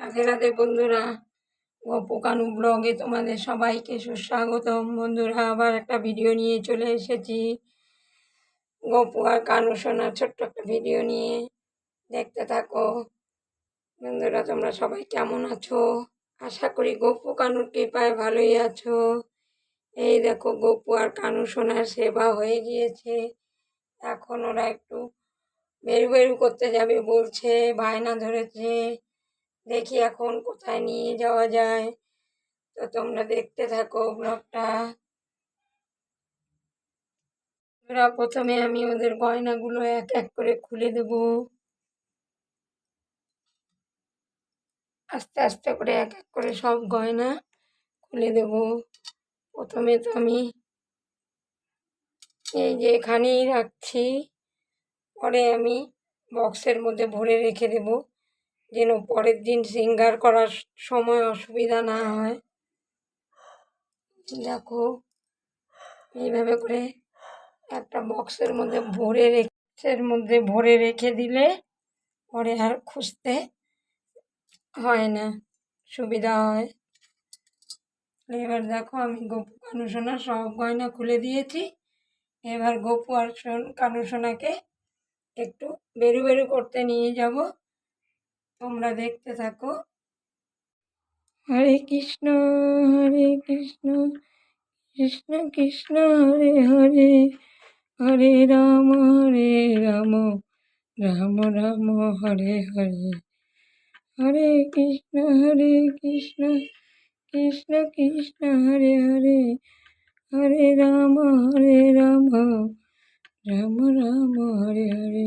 রাধে রাধে বন্ধুরা। গপকানু ব্লগে তোমাদের সবাইকে সুস্বাগতম। বন্ধুরা, আবার একটা ভিডিও নিয়ে চলে এসেছি। গপু আর কানু শোনার ছোট্ট একটা ভিডিও নিয়ে। দেখতে থাকো। বন্ধুরা, তোমরা সবাই কেমন আছো? আশা করি গপু কানুর কৃপায় ভালোই আছো। এই দেখো, গপু আর কানু সোনার সেবা হয়ে গিয়েছে। এখন ওরা একটু বেরু বেরু করতে যাবে বলছে, বায়না ধরেছে। দেখি এখন কোথায় নিয়ে যাওয়া যায়। তো তোমরা দেখতে থাকো ব্লগটা। ওরা প্রথমে আমি ওদের গয়নাগুলো এক এক করে খুলে দেব। আস্তে আস্তে করে এক এক করে সব গয়না খুলে দেব। প্রথমে তো আমি এই যে এখানেই রাখছি। পরে আমি বক্সের মধ্যে ভরে রেখে দেব। যেন পরের দিন সিঙ্গার করার সময় অসুবিধা না হয়। দেখো, এইভাবে করে একটা বক্সের মধ্যে ভরে রেখের মধ্যে ভরে রেখে দিলে পরে আর খুঁজতে হয় না, সুবিধা হয়। এবার দেখো, আমি গপু কানুসোনা সব গয়না খুলে দিয়েছি। এবার গপু আর কানুসোনাকে একটু বেরু বেরু করতে নিয়ে যাব। তোমরা দেখতে থাকো। হরে কৃষ্ণ হরে কৃষ্ণ কৃষ্ণ কৃষ্ণ, হরে হরে হরে রাম হরে রাম রাম রাম, হরে হরে। হরে কৃষ্ণ হরে কৃষ্ণ কৃষ্ণ কৃষ্ণ, হরে হরে হরে রাম হরে রাম রাম রাম, হরে হরে।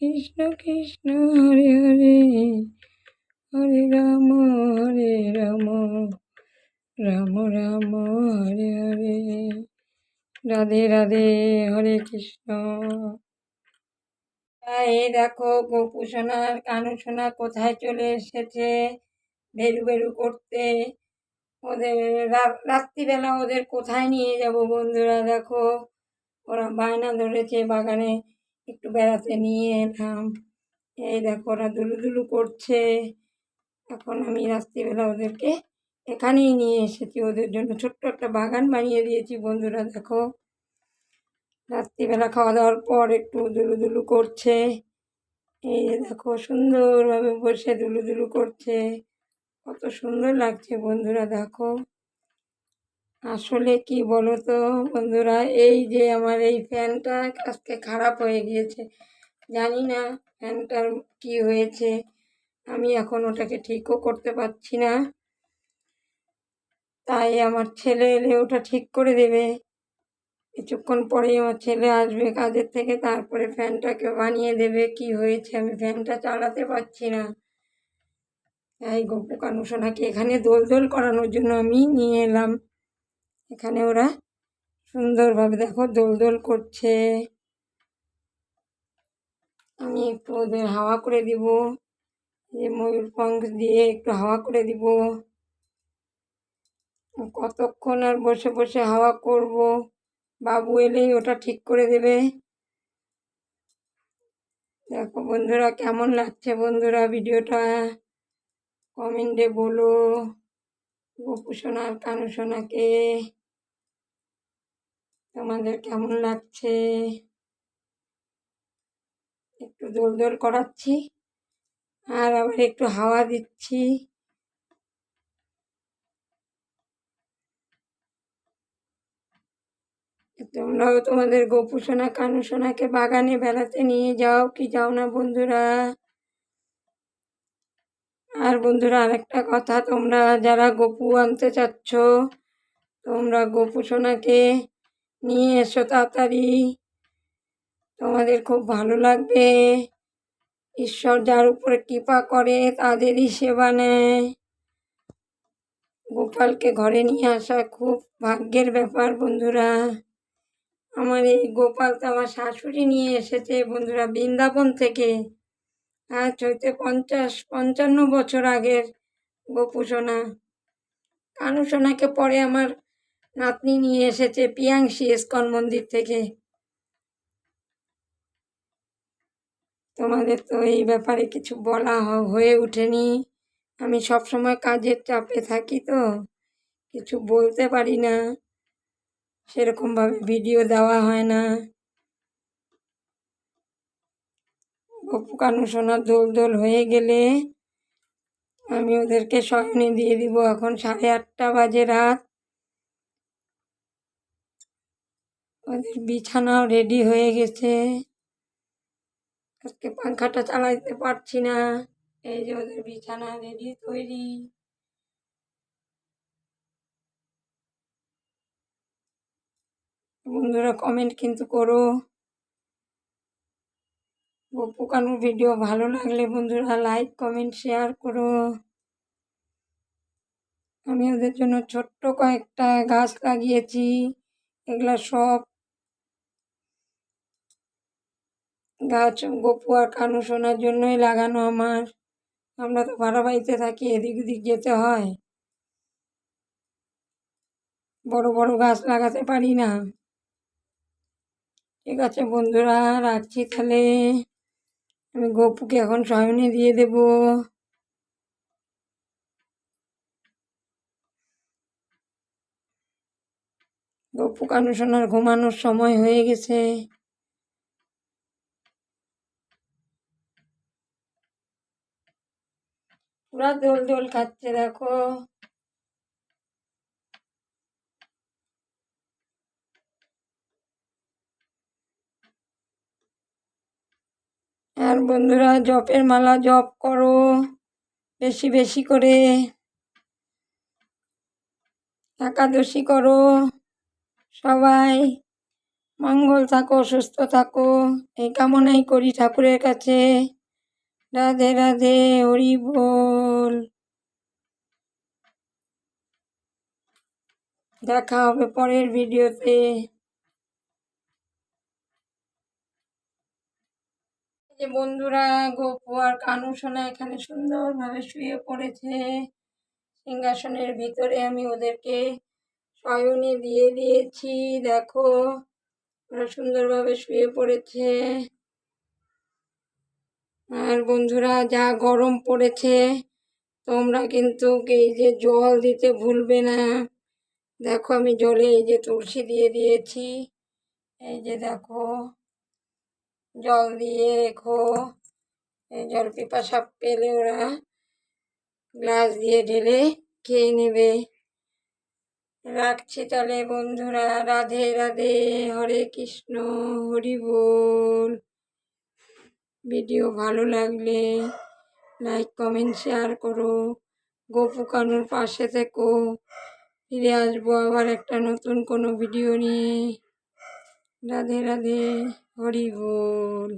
কৃষ্ণ কৃষ্ণ, হরে হরে হরে রাম হরে রাম রাম রাম, হরে হরে, রাধে রাধে, হরে কৃষ্ণ। এই দেখো, গোপু সোনার কানু সোনা কোথায় চলে এসেছে? বেরু বেরু করতে। ওদের রাত্রিবেলা ওদের কোথায় নিয়ে যাব বন্ধুরা দেখো? ওরা বায়না ধরেছে বাগানে। একটু বেড়াতে নিয়ে এলাম। এই দেখো ওরা দুলু দুলু করছে। এখন আমি রাত্রিবেলা ওদেরকে এখানেই নিয়ে এসেছি। ওদের জন্য ছোট্ট একটা বাগান বানিয়ে দিয়েছি বন্ধুরা, দেখো। রাত্রিবেলা খাওয়া দাওয়ার পর একটু দুলু দুলু করছে। এই যে দেখো, সুন্দরভাবে বসে দুলু দুলু করছে। কত সুন্দর লাগছে বন্ধুরা, দেখো। আসলে কি বলো তো বন্ধুরা, এই যে আমার এই ফ্যানটা আজকে খারাপ হয়ে গিয়েছে, জানি না ফ্যানটার কি হয়েছে, আমি এখন ওটাকে ঠিকও করতে পারছি না। তাই আমার ছেলে এলে ওটা ঠিক করে দেবে। কিছুক্ষণ পরেই আমার ছেলে আসবে কাজের থেকে, তারপরে ফ্যানটাকে বানিয়ে দেবে, কি হয়েছে, আমি ফ্যানটা চালাতে পারছি না। তাই গপু কানুসোনাকে এখানে দোল দোল করানোর জন্য আমি নিয়ে এলাম। এখানে ওরা সুন্দরভাবে দেখো দোল দোল করছে। আমি একটু ওদের হাওয়া করে দিব যে ময়ূর পঙ্খ দিয়ে একটু হাওয়া করে দিব। কতক্ষণ আর বসে বসে হাওয়া করব, বাবু এলেই ওটা ঠিক করে দেবে। দেখো বন্ধুরা কেমন লাগছে বন্ধুরা ভিডিওটা? কমেন্টে বলো গপু সোনার কানু সোনাকে তোমাদের কেমন লাগছে? একটু দোল দোল করাচ্ছি। আর আবার একটু হাওয়া দিচ্ছি। তোমরাও তোমাদের গপু সোনা, কানু সোনাকে বাগানে বেড়াতে নিয়ে যাও কি যাও না বন্ধুরা। আর বন্ধুরা আরেকটা কথা, তোমরা যারা গপু আনতে চাচ্ছ, তোমরা গপু সোনাকে নিয়ে এসো তাড়াতাড়ি। তোমাদের খুব ভালো লাগবে। ঈশ্বর যার উপরে কৃপা করে তাদেরই সেবা নেয়। গোপালকে ঘরে নিয়ে আসা খুব ভাগ্যের ব্যাপার বন্ধুরা। আমার এই গোপাল তো আমার শাশুড়ি নিয়ে এসেছে বন্ধুরা বৃন্দাবন থেকে। আজ হইতে পঞ্চাশ, পঞ্চান্ন বছর আগের গোপু সোনা কানু সোনাকে পরে আমার নাতনি নিয়ে এসেছে পিয়াংশি ইস্কন মন্দির থেকে। তোমাদের তো এই ব্যাপারে কিছু বলা হয়ে ওঠেনি। আমি সব সময় কাজের চাপে থাকি তো, কিছু বলতে পারি না। সেরকমভাবে ভিডিও দেওয়া হয় না। গপু কানু সোনা দোল দোল হয়ে গেলে আমি ওদেরকে শয়নে দিয়ে দিব। এখন সাড়ে আটটা বাজে রাত। ওদের বিছানাও রেডি হয়ে গেছে। আজকে পাংখাটা চালাইতে পারছি না। এই যে ওদের বিছানা রেডি তৈরি। বন্ধুরা কমেন্ট কিন্তু করো। গপু ভিডিও ভালো লাগলে বন্ধুরা লাইক কমেন্ট শেয়ার করো। আমি ওদের জন্য ছোট্ট কয়েকটা গাছ লাগিয়েছি। এগুলা সব গাছ গপু আর কানু শোনার জন্যই লাগানো আমার। আমরা তো ভাড়া বাড়িতে থাকি, এদিক ওদিক যেতে হয়। বড় বড় গাছ লাগাতে পারি না। ঠিক আছে বন্ধুরা, রাখছি তাহলে। আমি গপুকে এখন শয়নে দিয়ে দেব। গপু কানু সোনার ঘুমানোর সময় হয়ে গেছে। পুরা দোল দোল খাচ্ছে, দেখো। আর বন্ধুরা, জপের মালা জপ করো, বেশি বেশি করে। একাদশী করো, সবাই। মঙ্গল থাকো, সুস্থ থাকো। এই কামনাই করি ঠাকুরের কাছে। রাধে রাধে, হরি বল। দেখা হবে পরের ভিডিওতে। যে বন্ধুরা, গোপু আর কানু সোনা এখানে সুন্দরভাবে শুয়ে পড়েছে। সিংহাসনের ভিতরে আমি ওদেরকে শয়নে দিয়ে দিয়েছি, দেখো। ওরা সুন্দরভাবে শুয়ে পড়েছে। আর বন্ধুরা, যা গরম পড়েছে, তোমরা কিন্তু এই যে জল দিতে ভুলবে না। দেখো, আমি জলে এই যে তুলসী দিয়ে দিয়েছি। এই যে দেখো, জল দিয়ে রেখো। এই জল পিপাসা পেলে ওরা গ্লাস দিয়ে ঢেলে খেয়ে নেবে। রাখছি তাহলে বন্ধুরা, রাধে রাধে, হরে কৃষ্ণ, হরি বল। ভিডিও ভালো লাগলে লাইক কমেন্ট শেয়ার করো। গোপু কানুর পাশে থেকো। ফিরে আসব আবার একটা নতুন কোনো ভিডিও নিয়ে। রাধে রাধে, হরি বল।